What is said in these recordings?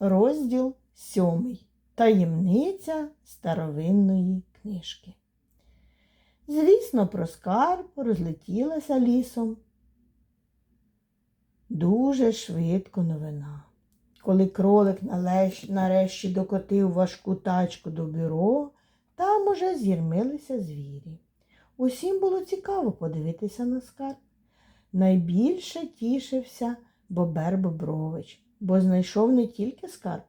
Розділ сьомий. Таємниця старовинної книжки. Звісно, про скарб розлетілася лісом. Дуже швидко новина. Коли кролик нарешті докотив важку тачку до бюро, там уже з'єрмилися звірі. Усім було цікаво подивитися на скарб. Найбільше тішився Бобер Бобрович, бо знайшов не тільки скарб,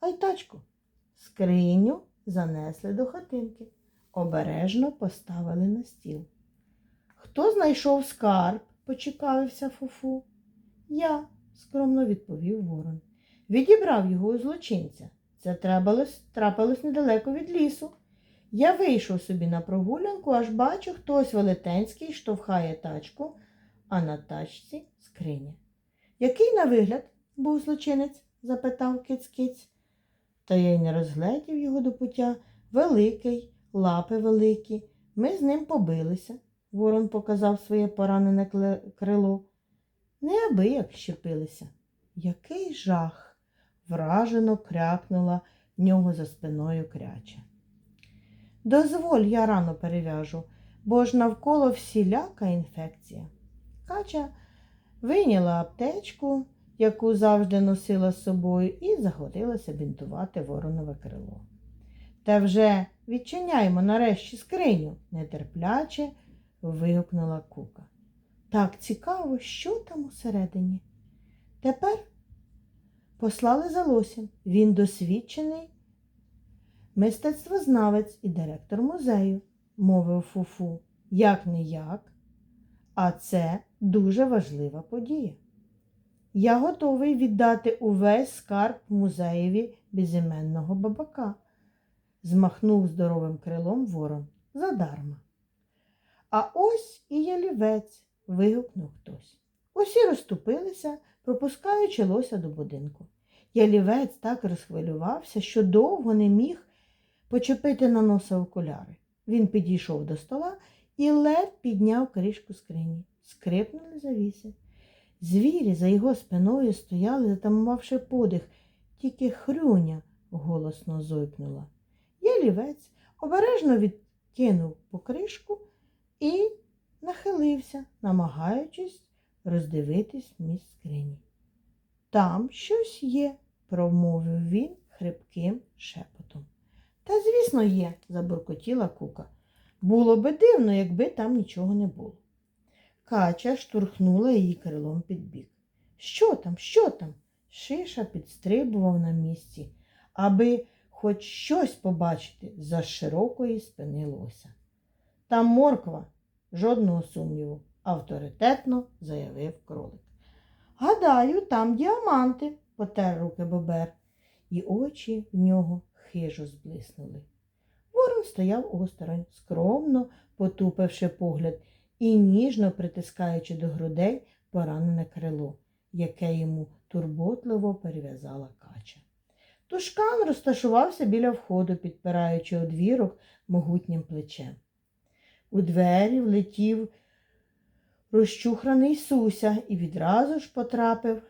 а й тачку. Скриню занесли до хатинки, обережно поставили на стіл. Хто знайшов скарб? почекавився Фуфу. Я, скромно відповів ворон. Відібрав його у злочинця. Це трапилось, трапилось недалеко від лісу. Я вийшов собі на прогулянку, аж бачу, хтось велетенський штовхає тачку, а на тачці скриня. Який на вигляд був злочинець? запитав киць-киць. Та я й не розгледів його до пуття. Великий, лапи великі. Ми з ним побилися. Ворон показав своє поранене крило. Неабияк щепилися. Який жах! вражено крякнула в нього за спиною кряча. Дозволь, я рано перев'яжу, бо ж навколо всіляка інфекція. Кача вийняла аптечку, яку завжди носила з собою, і загорілася бінтувати воронове крило. Та вже відчиняймо нарешті скриню, нетерпляче вигукнула кука. Так цікаво, що там усередині. Тепер послали за лосем. Він досвідчений мистецтвознавець і директор музею, мовив Фуфу, як не як, а це дуже важлива подія. Я готовий віддати увесь скарб музеєві безіменного бабака, змахнув здоровим крилом ворон задарма. А ось і ялівець, вигукнув хтось. Усі розступилися, пропускаючи лося до будинку. Ялівець так розхвилювався, що довго не міг почепити на носа окуляри. Він підійшов до стола і ледь підняв кришку скрині. Скрипнули завіси. Звірі за його спиною стояли, затамувавши подих, тільки хрюня голосно зойкнула. Ялівець обережно відкинув покришку і нахилився, намагаючись роздивитись міст скрині. Там щось є, промовив він хрипким шепотом. Та, звісно, є, забуркотіла кука. Було би дивно, якби там нічого не було. Кача штурхнула її крилом під бік. Що там, що там? Шиша підстрибував на місці, аби хоч щось побачити за широкої спини лося. Там морква, жодного сумніву, авторитетно заявив кролик. Гадаю, там діаманти, потер руки бобер, і очі в нього хижо зблиснули. Ворон стояв осторонь, скромно потупивши погляд і ніжно притискаючи до грудей поранене крило, яке йому турботливо перев'язала кача. Тушкан розташувався біля входу, підпираючи одвірок могутнім плечем. У двері влетів розчухраний Суся і відразу ж потрапив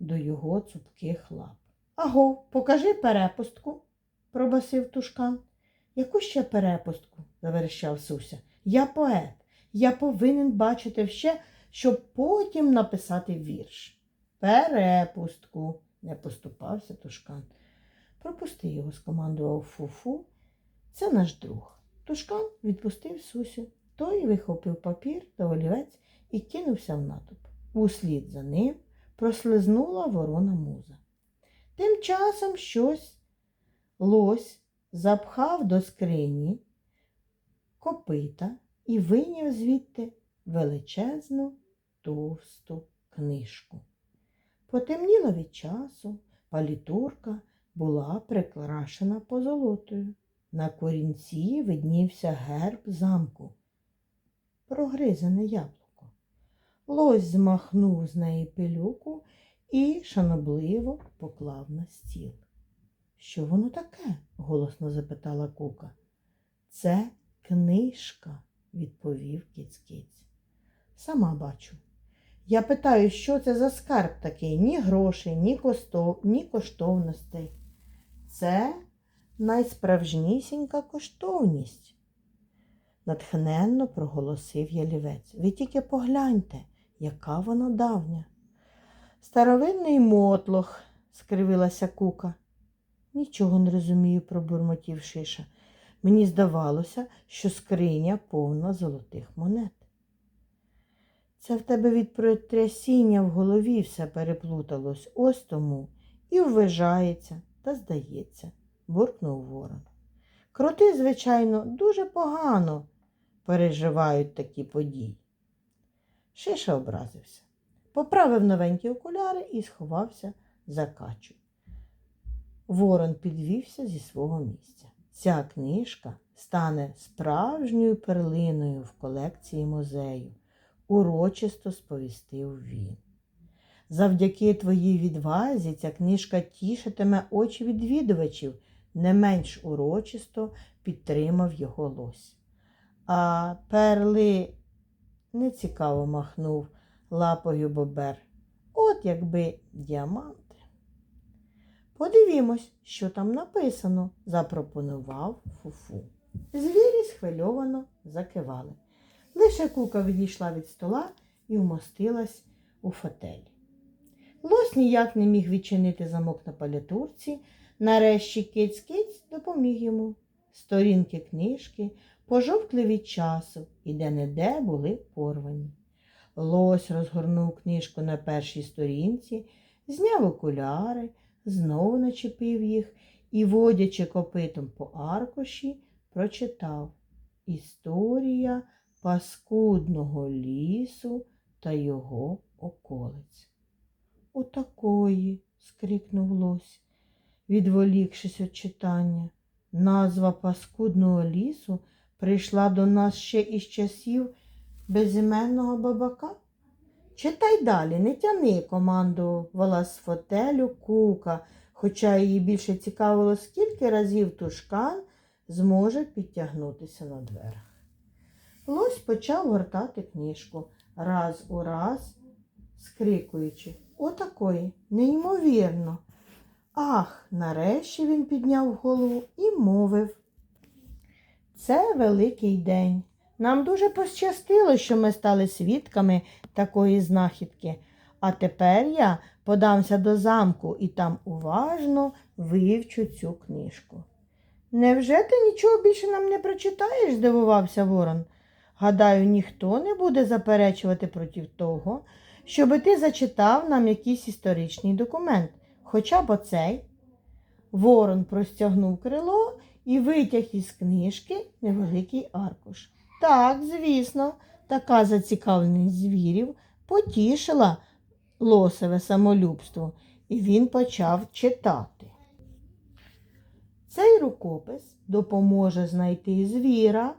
до його цупких лап. Аго, покажи перепустку, пробасив тушкан. Яку ще перепустку? заверещав Суся. Я поет. Я повинен бачити все, щоб потім написати вірш. Перепустку, не поступався тушкан. Пропусти його, скомандував Фуфу. Це наш друг. Тушкан відпустив Сусю. Той вихопив папір та олівець і кинувся в натовп. Услід за ним прослизнула ворона муза. Тим часом щось лось запхав до скрині копита і вийняв звідти величезну товсту книжку. Потемніло від часу, палітурка була прикрашена позолотою. На корінці виднівся герб замку, прогризане яблуко. Лось змахнув з неї пилюку і шанобливо поклав на стіл. Що воно таке? голосно запитала кука. Це книжка, відповів кіць-кіць. Сама бачу. Я питаю, що це за скарб такий? Ні грошей, ні, костов, ні коштовностей. Це найсправжнісінька коштовність, натхненно проголосив ялівець. Ви тільки погляньте, яка вона давня. Старовинний мотлох, скривилася кука. Нічого не розумію, пробурмотів Шиша. Мені здавалося, що скриня повна золотих монет. Це в тебе від протрясіння в голові все переплуталось ось тому і ввижається та здається, буркнув ворон. Кроти, звичайно, дуже погано переживають такі події. Шиша образився, поправив новенькі окуляри і сховався за качу. Ворон підвівся зі свого місця. Ця книжка стане справжньою перлиною в колекції музею, урочисто сповістив він. Завдяки твоїй відвазі ця книжка тішитиме очі відвідувачів, не менш урочисто підтримав його лось. А перли нецікаво махнув лапою бобер. От якби діаманти. Подивімось, що там написано, запропонував Фуфу. Звірі схвильовано закивали. Лише кука відійшла від стола і вмостилась у фотелі. Лось ніяк не міг відчинити замок на палятурці. Нарешті киць-киць допоміг йому. Сторінки книжки пожовкли від часу і де-не-де були порвані. Лось розгорнув книжку на першій сторінці, зняв окуляри, знову начепив їх і, водячи копитом по аркуші, прочитав Історія паскудного лісу та його околиць. Отакої, скрикнув лось, відволікшись від читання. Назва паскудного лісу прийшла до нас ще із часів безіменного бабака. Читай далі, не тяни, командувала з фотелю кука, хоча її більше цікавило, скільки разів тушкан зможе підтягнутися на дверях. Лось почав гортати книжку раз у раз, скрикуючи Отакої, неймовірно. Ах, нарешті він підняв голову і мовив. Це великий день. Нам дуже пощастило, що ми стали свідками такої знахідки. А тепер я подамся до замку і там уважно вивчу цю книжку. Невже ти нічого більше нам не прочитаєш? здивувався Ворон. Гадаю, ніхто не буде заперечувати проти того, щоби ти зачитав нам якийсь історичний документ, хоча б оцей. Ворон простягнув крило і витяг із книжки невеликий аркуш. Так, звісно, така зацікавленість звірів потішила лосове самолюбство, і він почав читати. Цей рукопис допоможе знайти звіра,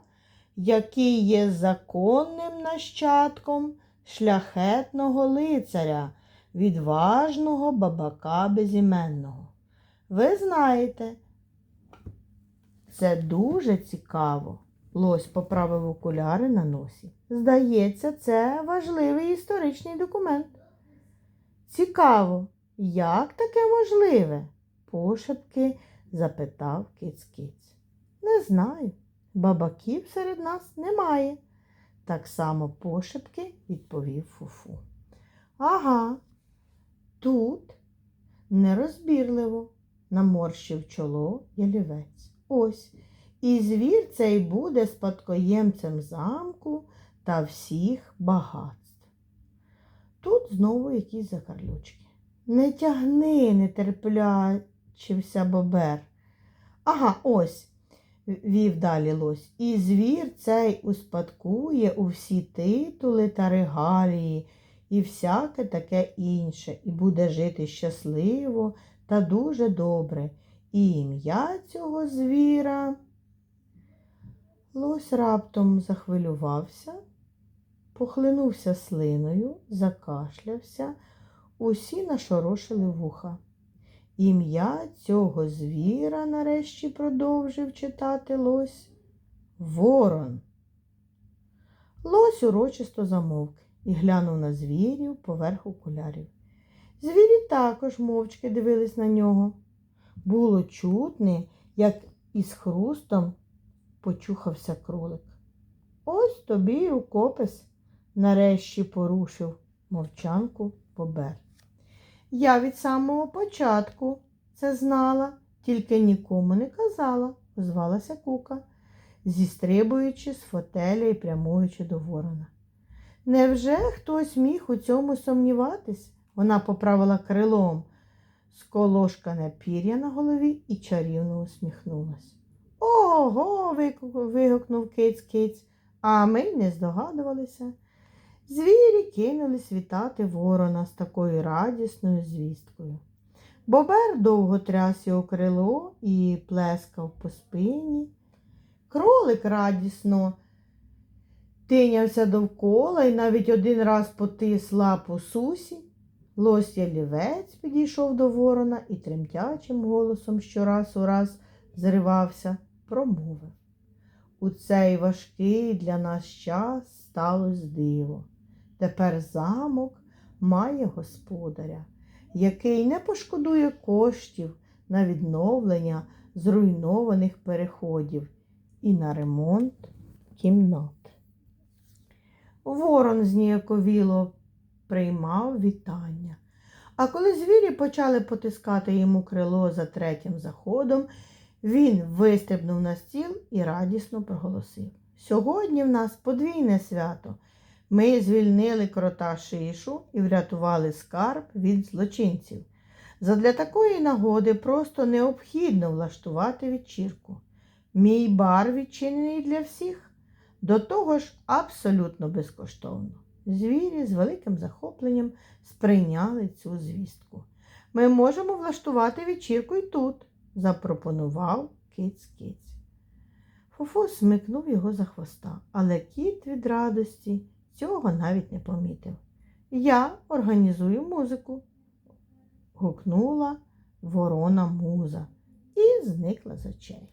який є законним нащадком шляхетного лицаря, відважного бабака безіменного. Ви знаєте, це дуже цікаво. Лось поправив окуляри на носі. Здається, це важливий історичний документ. Цікаво, як таке можливе? пошепки запитав киць-киць. Не знаю. Бабаків серед нас немає. Так само пошепки відповів Фуфу. Ага, тут нерозбірливо наморщив чоло ялівець. Ось. І звір цей буде спадкоємцем замку та всіх багатств. Тут знову якісь закарлючки. Не тягни, нетерплячився бобер. Ага, ось, вів далі лось. І звір цей успадкує у всі титули та регалії, і всяке таке інше, і буде жити щасливо та дуже добре. І ім'я цього звіра. Лось раптом захвилювався, похлинувся слиною, закашлявся, усі нашорошили вуха. Ім'я цього звіра нарешті продовжив читати лось Ворон. Лось урочисто замовк і глянув на звірів поверх окулярів. Звірі також мовчки дивились на нього. Було чутне, як із хрустом почухався кролик. Ось тобі й рукопис, нарешті порушив мовчанку Бобер. Я від самого початку це знала, тільки нікому не казала, звалася Кука, зістрибуючи з фотеля і прямуючи до ворона. Невже хтось міг у цьому сумніватись? Вона поправила крилом сколошкане пір'я на голові і чарівно усміхнулась. Ого. вигукнув киць киць, а ми й не здогадувалися. Звірі кинулись вітати ворона з такою радісною звісткою. Бобер довго тряс його крило і плескав по спині. Кролик радісно тинявся довкола і навіть один раз потис лапу сусі. Лось ялівець підійшов до ворона і тремтячим голосом щораз у раз зривався, промовив. У цей важкий для нас час сталося диво. Тепер замок має господаря, який не пошкодує коштів на відновлення зруйнованих переходів і на ремонт кімнат. Ворон зніяковіло приймав вітання. А коли звірі почали потискати йому крило за третім заходом, він вистрибнув на стіл і радісно проголосив. Сьогодні в нас подвійне свято. Ми звільнили крота шишу і врятували скарб від злочинців. Задля такої нагоди просто необхідно влаштувати вечірку. Мій бар відчинений для всіх, до того ж абсолютно безкоштовно. Звірі з великим захопленням сприйняли цю звістку. Ми можемо влаштувати вечірку і тут, запропонував киць-киць. Фуфу смикнув його за хвоста, але кіт від радості цього навіть не помітив. Я організую музику, гукнула ворона муза і зникла з очей.